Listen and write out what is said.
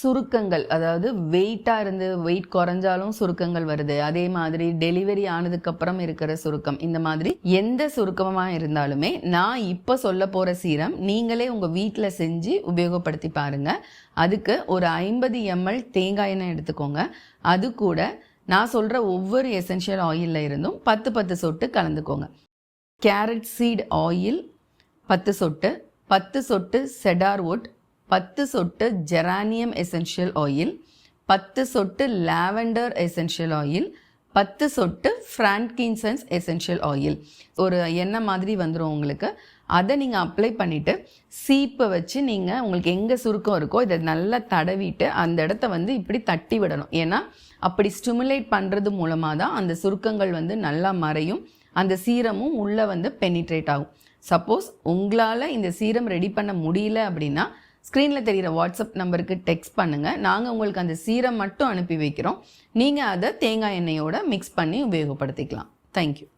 சுருக்கங்கள் அதாவது வெயிட்டாக இருந்து வெயிட் குறைஞ்சாலும் சுருக்கங்கள் வருது. அதே மாதிரி டெலிவரி ஆனதுக்கப்புறம் இருக்கிற சுருக்கம். இந்த மாதிரி எந்த சுருக்கமாக இருந்தாலுமே நான் இப்போ சொல்ல போகிற சீரம் நீங்களே உங்கள் வீட்டில் செஞ்சு உபயோகப்படுத்தி பாருங்கள் அதுக்கு ஒரு ஐம்பது எம்எல் தேங்காய் எண்ணெய் எடுத்துக்கோங்க. அது கூட நான் சொல்கிற ஒவ்வொரு எசென்ஷியல் ஆயிலில் இருந்தும் பத்து பத்து சொட்டு கலந்துக்கோங்க. கேரட் சீட் ஆயில் பத்து சொட்டு பத்து சொட்டு செடார் வுட் பத்து சொட்டு ஜெரானியம் எசென்ஷியல் ஆயில் பத்து சொட்டு லாவெண்டர் எசென்ஷியல் ஆயில் பத்து சொட்டு ஃப்ரான்கின்சன்ஸ் எசென்ஷியல் ஆயில் ஒரு எண்ணெய் மாதிரி வந்துடும் உங்களுக்கு. அதை நீங்கள் அப்ளை பண்ணிவிட்டு சீப்பை வச்சு நீங்கள் உங்களுக்கு எங்கே சுருக்கம் இருக்கோ இதை நல்லா தடவிட்டு அந்த இடத்த வந்து இப்படி தட்டி விடணும். ஏன்னா அப்படி ஸ்டிமுலேட் பண்ணுறது மூலமாக தான் அந்த சுருக்கங்கள் வந்து நல்லா மறையும். அந்த சீரமும் உள்ளே வந்து பெனிட்ரேட் ஆகும். சப்போஸ் உங்களால் இந்த சீரம் ரெடி பண்ண முடியல அப்படின்னா ஸ்க்ரீனில் தெரிகிற வாட்ஸ்அப் நம்பருக்கு டெக்ஸ்ட் பண்ணுங்கள் நாங்கள் உங்களுக்கு அந்த சீரம் மட்டும் அனுப்பி வைக்கிறோம். நீங்கள் அதை தேங்காய் எண்ணெயோட மிக்ஸ் பண்ணி உபயோகப்படுத்திக்கலாம். தேங்க்யூ